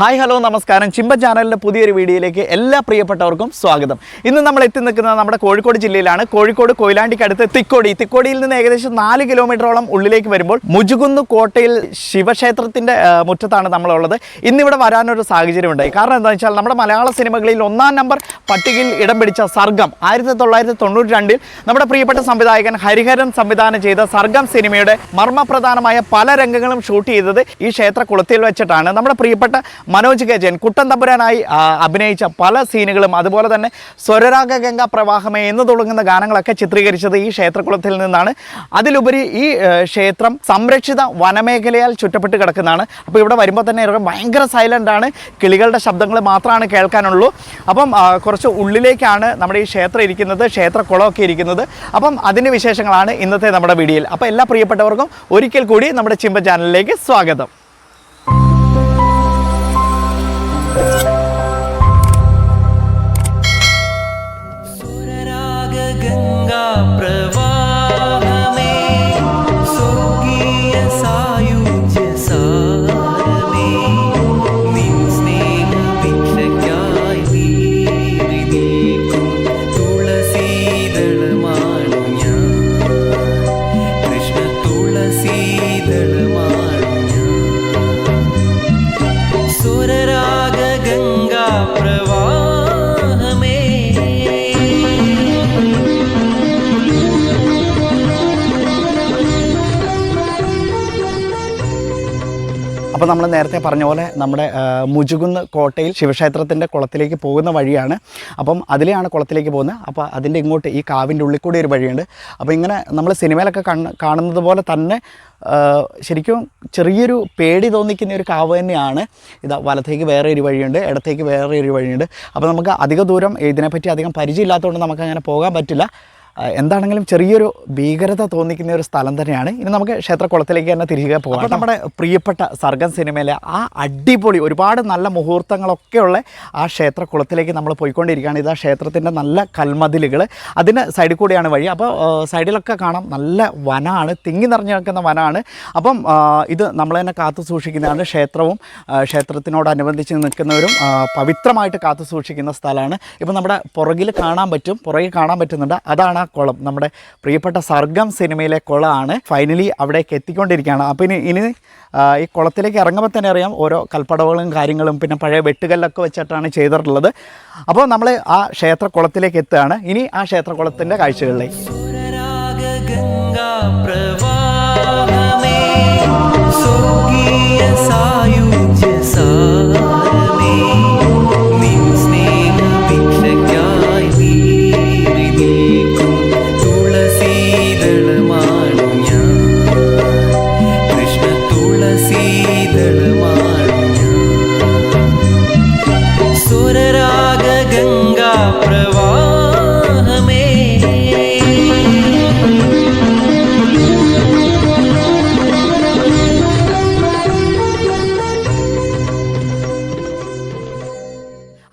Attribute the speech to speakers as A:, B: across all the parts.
A: Hi hello നമസ്കാരം. ചിമ്പ ചാനലിന്റെ പുതിയൊരു വീഡിയോയിലേക്ക് എല്ലാ പ്രിയപ്പെട്ടവർക്കും സ്വാഗതം. ഇന്ന് നമ്മൾ എത്തി നിൽക്കുന്നത് നമ്മുടെ കോഴിക്കോട് ജില്ലയിലാണ്. കോഴിക്കോട് കൊയിലാണ്ടിക്ക് അടുത്ത് തിക്കോടി. തിക്കോടിയിൽ നിന്ന് ഏകദേശം നാല് കിലോമീറ്ററോളം ഉള്ളിലേക്ക് വരുമ്പോൾ മുജുകുന്ന് കോട്ടയിൽ ശിവക്ഷേത്രത്തിന്റെ മുറ്റത്താണ് നമ്മളുള്ളത്. ഇന്നിവിടെ വരാനൊരു സാഹചര്യം ഉണ്ടായി കാരണം എന്താണെന്ന് വെച്ചാൽ നമ്മുടെ മലയാള സിനിമകളിൽ ഒന്നാം നമ്പർ പട്ടികയിൽ ഇടം പിടിച്ച സർഗം ആയിരത്തി തൊള്ളായിരത്തി തൊണ്ണൂറ്റി രണ്ടിൽ നമ്മുടെ പ്രിയപ്പെട്ട സംവിധായകൻ ഹരിഹരൻ സംവിധാനം ചെയ്ത സർഗം സിനിമയുടെ മർമ്മപ്രധാനമായ പല രംഗങ്ങളും ഷൂട്ട് ചെയ്തത് ഈ ക്ഷേത്ര കുളത്തിൽ വെച്ചിട്ടാണ്. നമ്മുടെ പ്രിയപ്പെട്ട മനോജ് കെ ജയൻ കുട്ടൻ തമ്പുരാനായി അഭിനയിച്ച പല സീനുകളും അതുപോലെ തന്നെ സ്വരരാഗ ഗംഗാ പ്രവാഹമേ എന്ന് തുടങ്ങുന്ന ഗാനങ്ങളൊക്കെ ചിത്രീകരിച്ചത് ഈ ക്ഷേത്രകുളത്തിൽ നിന്നാണ്. അതിലുപരി ഈ ക്ഷേത്രം സംരക്ഷിത വനമേഖലയാൽ ചുറ്റപ്പെട്ട് കിടക്കുന്നതാണ്. അപ്പോൾ ഇവിടെ വരുമ്പോൾ തന്നെ ഭയങ്കര സൈലന്റ് ആണ്. കിളികളുടെ ശബ്ദങ്ങൾ മാത്രമാണ് കേൾക്കാനുള്ളൂ. അപ്പം കുറച്ച് ഉള്ളിലേക്കാണ് നമ്മുടെ ഈ ക്ഷേത്രം ഇരിക്കുന്നത് ക്ഷേത്രക്കുളമൊക്കെ ഇരിക്കുന്നത്. അപ്പം അതിന്റെ വിശേഷങ്ങളാണ് ഇന്നത്തെ നമ്മുടെ വീഡിയോയിൽ. അപ്പോൾ എല്ലാ പ്രിയപ്പെട്ടവർക്കും ഒരിക്കൽ കൂടി നമ്മുടെ ചിമ്പ ചാനലിലേക്ക് സ്വാഗതം. അപ്പോൾ നമ്മൾ നേരത്തെ പറഞ്ഞ പോലെ നമ്മുടെ മുജുകുന്ന് കോട്ടയിൽ ശിവക്ഷേത്രത്തിന്റെ കുളത്തിലേക്ക് പോകുന്ന വഴിയാണ്. അപ്പം അതിലെയാണ് കുളത്തിലേക്ക് പോകുന്നത്. അപ്പോൾ അതിന്റെ ഇങ്ങോട്ട് ഈ കാവിന്റെ ഉള്ളിൽ കൂടി ഒരു വഴിയുണ്ട്. അപ്പോൾ ഇങ്ങനെ നമ്മൾ സിനിമയിലൊക്കെ കാണുന്നത് പോലെ തന്നെ ശരിക്കും ചെറിയൊരു പേടി തോന്നിക്കുന്ന ഒരു കാവ് തന്നെയാണ്. ഇതാ വലത്തേക്ക് വേറെ ഒരു വഴിയുണ്ട് ഇടത്തേക്ക് വേറെ ഒരു വഴിയുണ്ട്. അപ്പോൾ നമുക്ക് അധിക ദൂരം ഇതിനെപ്പറ്റി അധികം പരിചയമില്ലാത്തതുകൊണ്ട് നമുക്ക് അങ്ങനെ പോകാൻ പറ്റില്ല. എന്താണെങ്കിലും ചെറിയൊരു ഭീകരത തോന്നിക്കുന്ന ഒരു സ്ഥലം തന്നെയാണ്. ഇനി നമുക്ക് ക്ഷേത്രക്കുളത്തിലേക്ക് തന്നെ തിരികെ പോകാം. നമ്മുടെ പ്രിയപ്പെട്ട സർഗം സിനിമയിലെ ആ അടിപൊളി ഒരുപാട് നല്ല മുഹൂർത്തങ്ങളൊക്കെയുള്ള ആ ക്ഷേത്രക്കുളത്തിലേക്ക് നമ്മൾ പോയിക്കൊണ്ടിരിക്കുകയാണ്. ഇത് ആ ക്ഷേത്രത്തിന്റെ നല്ല കൽമതിലുകൾ. അതിന് സൈഡിൽ കൂടിയാണ് വഴി. അപ്പോൾ സൈഡിലൊക്കെ കാണാം നല്ല വനമാണ് തിങ്ങി നിറഞ്ഞു നിൽക്കുന്ന വനമാണ് അപ്പം ഇത് നമ്മൾ തന്നെ കാത്തു സൂക്ഷിക്കുന്നതാണ്. ക്ഷേത്രവും ക്ഷേത്രത്തിനോടനുബന്ധിച്ച് നിൽക്കുന്നവരും പവിത്രമായിട്ട് കാത്തു സൂക്ഷിക്കുന്ന സ്ഥലമാണ്. ഇപ്പം നമ്മുടെ പുറകിൽ കാണാൻ പറ്റും പുറകിൽ കാണാൻ പറ്റുന്നുണ്ട്. അതാണ് ആ കുളം നമ്മുടെ പ്രിയപ്പെട്ട സർഗം സിനിമയിലെ കുളമാണ് ഫൈനലി അവിടേക്ക് എത്തിക്കൊണ്ടിരിക്കുകയാണ്. അപ്പോൾ ഇനി ഇനി ഈ കുളത്തിലേക്ക് ഇറങ്ങുമ്പോൾ തന്നെ അറിയാം ഓരോ കൽപ്പടവുകളും കാര്യങ്ങളും പിന്നെ പഴയ വെട്ടുകല്ലൊക്കെ വെച്ചിട്ടാണ് ചെയ്തിട്ടുള്ളത്. അപ്പോൾ നമ്മൾ ആ ക്ഷേത്ര കുളത്തിലേക്ക് എത്തുകയാണ്. ഇനി ആ ക്ഷേത്ര കുളത്തിന്റെ കാഴ്ചകളിലേക്ക്
B: പ്രവാഹമേ സാരമേ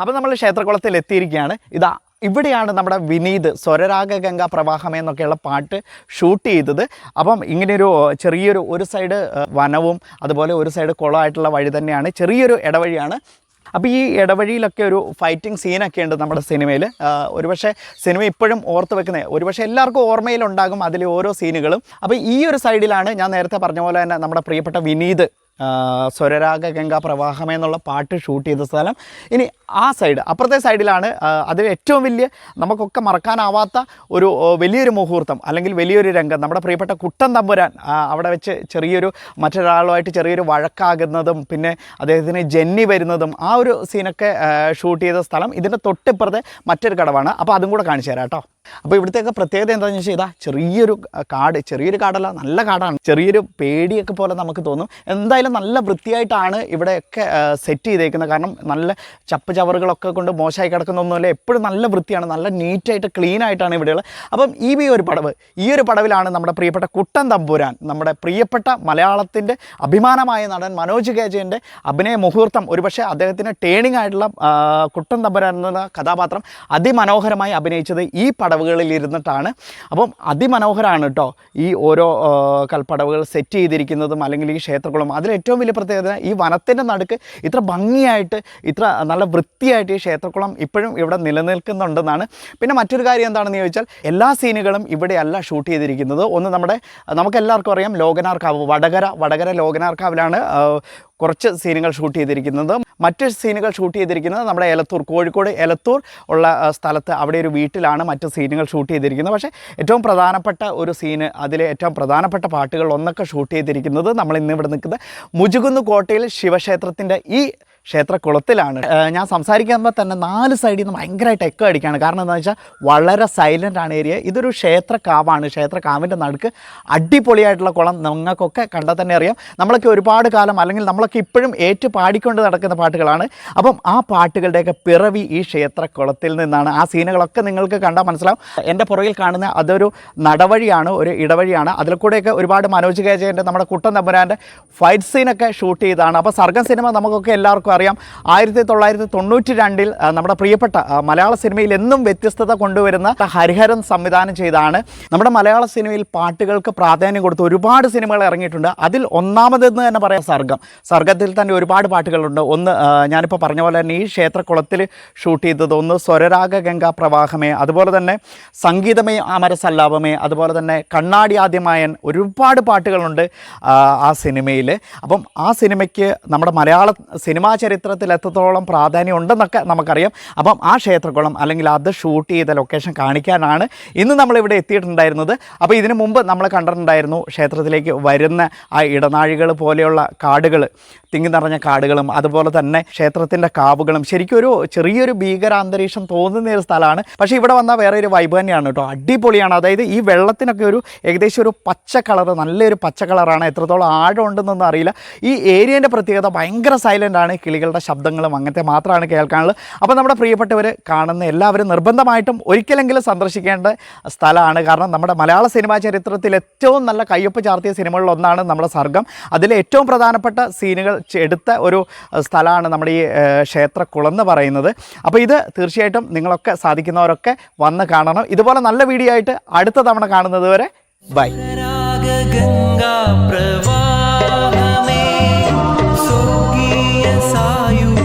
A: അപ്പോൾ നമ്മൾ ക്ഷേത്രകുളത്തിൽ എത്തിയിരിക്കുകയാണ്. ഇതാ ഇവിടെയാണ് നമ്മുടെ വിനീത് സ്വരരാഗ ഗംഗ പ്രവാഹം എന്നൊക്കെയുള്ള പാട്ട് ഷൂട്ട് ചെയ്തത്. അപ്പം ഇങ്ങനെയൊരു ചെറിയൊരു ഒരു സൈഡ് വനവും അതുപോലെ ഒരു സൈഡ് കുളമായിട്ടുള്ള വഴി തന്നെയാണ്. ചെറിയൊരു ഇടവഴിയാണ്. അപ്പോൾ ഈ ഇടവഴിയിലൊക്കെ ഒരു ഫൈറ്റിംഗ് സീനൊക്കെ ഉണ്ട് നമ്മുടെ സിനിമയിൽ ഒരുപക്ഷെ സിനിമ ഇപ്പോഴും ഓർത്ത് വെക്കുന്നത് ഒരുപക്ഷെ എല്ലാവർക്കും ഓർമ്മയിലുണ്ടാകും അതിലെ ഓരോ സീനുകളും അപ്പോൾ ഈ ഒരു സൈഡിലാണ് ഞാൻ നേരത്തെ പറഞ്ഞ പോലെ തന്നെ നമ്മുടെ പ്രിയപ്പെട്ട വിനീത് സ്വരരാഗ ഗംഗാ പ്രവാഹം എന്നുള്ള പാട്ട് ഷൂട്ട് ചെയ്ത സ്ഥലം. ഇനി ആ സൈഡ് അപ്പുറത്തെ സൈഡിലാണ് അതിൽ ഏറ്റവും വലിയ നമുക്കൊക്കെ മറക്കാനാവാത്ത ഒരു വലിയൊരു മുഹൂർത്തം അല്ലെങ്കിൽ വലിയൊരു രംഗം. നമ്മുടെ പ്രിയപ്പെട്ട കുട്ടൻ തമ്പുരാൻ അവിടെ വെച്ച് ചെറിയൊരു മറ്റൊരാളുമായിട്ട് ചെറിയൊരു വഴക്കാകുന്നതും പിന്നെ അദ്ദേഹത്തിന് ജന്നി വരുന്നതും ആ ഒരു സീനൊക്കെ ഷൂട്ട് ചെയ്ത സ്ഥലം. ഇതിന്റെ തൊട്ടിപ്പുറത്തെ മറ്റൊരു കടവാണ്. അപ്പോൾ അതും കൂടെ കാണിച്ചു തരാം കേട്ടോ. അപ്പോൾ ഇവിടുത്തെയൊക്കെ പ്രത്യേകത എന്താണെന്ന് വെച്ചാൽ ഇതാ ചെറിയൊരു കാട് ചെറിയൊരു കാടല്ല നല്ല കാടാണ്. ചെറിയൊരു പേടിയൊക്കെ പോലെ നമുക്ക് തോന്നും. എന്തായാലും നല്ല വൃത്തിയായിട്ടാണ് ഇവിടെയൊക്കെ സെറ്റ് ചെയ്തേക്കുന്നത്. കാരണം നല്ല ചപ്പ് ചവറുകളൊക്കെ കൊണ്ട് മോശമായി കിടക്കുന്നൊന്നുമില്ല എപ്പോഴും നല്ല വൃത്തിയാണ്. നല്ല നീറ്റായിട്ട് ക്ലീൻ ആയിട്ടാണ് ഇവിടെയുള്ളത്. അപ്പം ഈ ഒരു പടവ് ഈ ഒരു പടവിലാണ് നമ്മുടെ പ്രിയപ്പെട്ട കുട്ടൻ തമ്പുരാൻ നമ്മുടെ പ്രിയപ്പെട്ട മലയാളത്തിന്റെ അഭിമാനമായ നടൻ മനോജ് കേജയന്റെ അഭിനയ മുഹൂർത്തം. ഒരുപക്ഷെ അദ്ദേഹത്തിന് ടേണിംഗ് ആയിട്ടുള്ള കുട്ടൻ തമ്പുരാൻ എന്ന കഥാപാത്രം അതിമനോഹരമായി അഭിനയിച്ചത് ഈ പടവിൽ കൽപ്പടവുകളിൽ ഇരുന്നിട്ടാണ് അപ്പം അതിമനോഹരമാണ് കേട്ടോ ഈ ഓരോ കൽപ്പടവുകൾ സെറ്റ് ചെയ്തിരിക്കുന്നതും അല്ലെങ്കിൽ ഈ ക്ഷേത്രങ്ങളും അതിൽ ഏറ്റവും വലിയ പ്രത്യേകത ഈ വനത്തിന്റെ നടുക്ക് ഇത്ര ഭംഗിയായിട്ട് ഇത്ര നല്ല വൃത്തിയായിട്ട് ഈ ക്ഷേത്രക്കുളം ഇപ്പോഴും ഇവിടെ നിലനിൽക്കുന്നുണ്ടെന്നാണ്. പിന്നെ മറ്റൊരു കാര്യം എന്താണെന്ന് ചോദിച്ചാൽ എല്ലാ സീനുകളും ഇവിടെയല്ല ഷൂട്ട് ചെയ്തിരിക്കുന്നത്. ഒന്ന് നമ്മുടെ നമുക്കെല്ലാവർക്കും അറിയാം ലോകനാർക്കാവ് വടകര വടകര ലോകനാർക്കാവിലാണ് കുറച്ച് സീനുകൾ ഷൂട്ട് ചെയ്തിരിക്കുന്നത്. മറ്റ് സീനുകൾ ഷൂട്ട് ചെയ്തിരിക്കുന്നത് നമ്മുടെ എലത്തൂർ കോഴിക്കോട് എലത്തൂർ ഉള്ള സ്ഥലത്ത് അവിടെ ഒരു വീട്ടിലാണ് മറ്റ് സീനുകൾ ഷൂട്ട് ചെയ്തിരിക്കുന്നത്. പക്ഷേ ഏറ്റവും പ്രധാനപ്പെട്ട ഒരു സീന് അതിലെ ഏറ്റവും പ്രധാനപ്പെട്ട പാട്ടുകൾ ഒന്നൊക്കെ ഷൂട്ട് ചെയ്തിരിക്കുന്നത് നമ്മൾ ഇന്ന് ഇവിടെ നിൽക്കുന്നത് മുജുകുന്ന് കോട്ടയിൽ ശിവക്ഷേത്രത്തിന്റെ ഈ ക്ഷേത്രക്കുളത്തിലാണ് ഞാൻ സംസാരിക്കുമ്പോൾ തന്നെ നാല് സൈഡിൽ നിന്ന് ഭയങ്കരമായിട്ട് എക്കോ അടിക്കുകയാണ് കാരണം എന്താണെന്ന് വെച്ചാൽ വളരെ സൈലന്റ് ആണ് ഏരിയ ഇതൊരു ക്ഷേത്ര കാവാണ് ക്ഷേത്ര കാവിന്റെ നടുക്ക് അടിപൊളിയായിട്ടുള്ള കുളം നിങ്ങൾക്കൊക്കെ കണ്ടാൽ തന്നെ അറിയാം. നമ്മളൊക്കെ ഒരുപാട് കാലം അല്ലെങ്കിൽ നമ്മളൊക്കെ ഇപ്പോഴും ഏറ്റു പാടിക്കൊണ്ട് നടക്കുന്ന പാട്ടുകളാണ്. അപ്പം ആ പാട്ടുകളുടെയൊക്കെ പിറവി ഈ ക്ഷേത്രക്കുളത്തിൽ നിന്നാണ്. ആ സീനുകളൊക്കെ നിങ്ങൾക്ക് കണ്ടാൽ മനസ്സിലാവും. എന്റെ പുറകിൽ കാണുന്ന അതൊരു നടവഴിയാണ് ഒരു ഇടവഴിയാണ്. അതിൽ കൂടെയൊക്കെ ഒരുപാട് മനോജ് കേജയന്റെ നമ്മുടെ കുട്ടൻ തമ്പുരാന്റെ ഫൈറ്റ് സീനൊക്കെ ഷൂട്ട് ചെയ്താണ് അപ്പോൾ സർഗം സിനിമ നമുക്കൊക്കെ എല്ലാവർക്കും അറിയാം ആയിരത്തി തൊള്ളായിരത്തി തൊണ്ണൂറ്റി രണ്ടിൽ നമ്മുടെ പ്രിയപ്പെട്ട മലയാള സിനിമയിൽ എന്നും വ്യത്യസ്തത കൊണ്ടുവരുന്ന ഹരിഹരൻ സംവിധാനം ചെയ്താണ്. നമ്മുടെ മലയാള സിനിമയിൽ പാട്ടുകൾക്ക് പ്രാധാന്യം കൊടുത്ത് ഒരുപാട് സിനിമകൾ ഇറങ്ങിയിട്ടുണ്ട്. അതിൽ ഒന്നാമതെന്ന് തന്നെ പറയാം സർഗം. സർഗത്തിൽ തന്നെ ഒരുപാട് പാട്ടുകളുണ്ട്. ഒന്ന് ഞാനിപ്പോൾ പറഞ്ഞ പോലെ തന്നെ ഈ ക്ഷേത്രക്കുളത്തിൽ ഷൂട്ട് ചെയ്തത്. ഒന്ന് സ്വരരാഗ ഗംഗാ പ്രവാഹമേ. അതുപോലെ തന്നെ സംഗീതമേ അമരസല്ലാപമേ. അതുപോലെ തന്നെ കണ്ണാടി ആദ്യമായൻ ഒരുപാട് പാട്ടുകളുണ്ട് ആ സിനിമയിൽ അപ്പം ആ സിനിമയ്ക്ക് നമ്മുടെ മലയാള സിനിമാ ചരിത്രത്തിൽ എത്രത്തോളം പ്രാധാന്യം ഉണ്ടെന്നൊക്കെ നമുക്കറിയാം. അപ്പം ആ ക്ഷേത്രക്കുളം അല്ലെങ്കിൽ അത് ഷൂട്ട് ചെയ്ത ലൊക്കേഷൻ കാണിക്കാനാണ് ഇന്ന് നമ്മളിവിടെ എത്തിയിട്ടുണ്ടായിരുന്നത്. അപ്പോൾ ഇതിനു മുമ്പ് നമ്മൾ കണ്ടിട്ടുണ്ടായിരുന്നു ക്ഷേത്രത്തിലേക്ക് വരുന്ന ആ ഇടനാഴികൾ പോലെയുള്ള കാടുകൾ തിങ്ങി നിറഞ്ഞ കാടുകളും അതുപോലെ തന്നെ ക്ഷേത്രത്തിന്റെ കാവുകളും. ശരിക്കും ഒരു ചെറിയൊരു ഭീകരാന്തരീക്ഷം തോന്നുന്ന ഒരു സ്ഥലമാണ്. പക്ഷേ ഇവിടെ വന്നാൽ വേറെ ഒരു വൈബ് തന്നെയാണ് കേട്ടോ. അടിപൊളിയാണ്. അതായത് ഈ വെള്ളത്തിനൊക്കെ ഒരു ഏകദേശം ഒരു പച്ച കളർ നല്ലൊരു പച്ച കളറാണ് എത്രത്തോളം ആഴം ഉണ്ടെന്നൊന്നും അറിയില്ല. ഈ ഏരിയേന്റെ പ്രത്യേകത ഭയങ്കര സൈലന്റ് ആണ്. കിളികളുടെ ശബ്ദങ്ങളും അങ്ങനത്തെ മാത്രമാണ് കേൾക്കാനുള്ളത്. അപ്പോൾ നമ്മുടെ പ്രിയപ്പെട്ടവർ കാണുന്ന എല്ലാവരും നിർബന്ധമായിട്ടും ഒരിക്കലെങ്കിലും സന്ദർശിക്കേണ്ട സ്ഥലമാണ്. കാരണം നമ്മുടെ മലയാള സിനിമാ ചരിത്രത്തിൽ ഏറ്റവും നല്ല കയ്യൊപ്പ് ചാർത്തിയ സിനിമകളിൽ ഒന്നാണ് നമ്മുടെ സർഗം. അതിലെ ഏറ്റവും പ്രധാനപ്പെട്ട സീനുകൾ എടുത്ത ഒരു സ്ഥലമാണ് നമ്മുടെ ഈ ക്ഷേത്രക്കുളെന്ന് പറയുന്നത്. അപ്പോൾ ഇത് തീർച്ചയായിട്ടും നിങ്ങളൊക്കെ സാധിക്കുന്നവരൊക്കെ വന്ന് കാണണം. ഇതുപോലെ നല്ല വീഡിയോ ആയിട്ട് അടുത്ത തവണ കാണുന്നത് വരെ ബൈ.
B: ഗംഗാ പ്രവാഹമേ സ്വർഗീയ സായു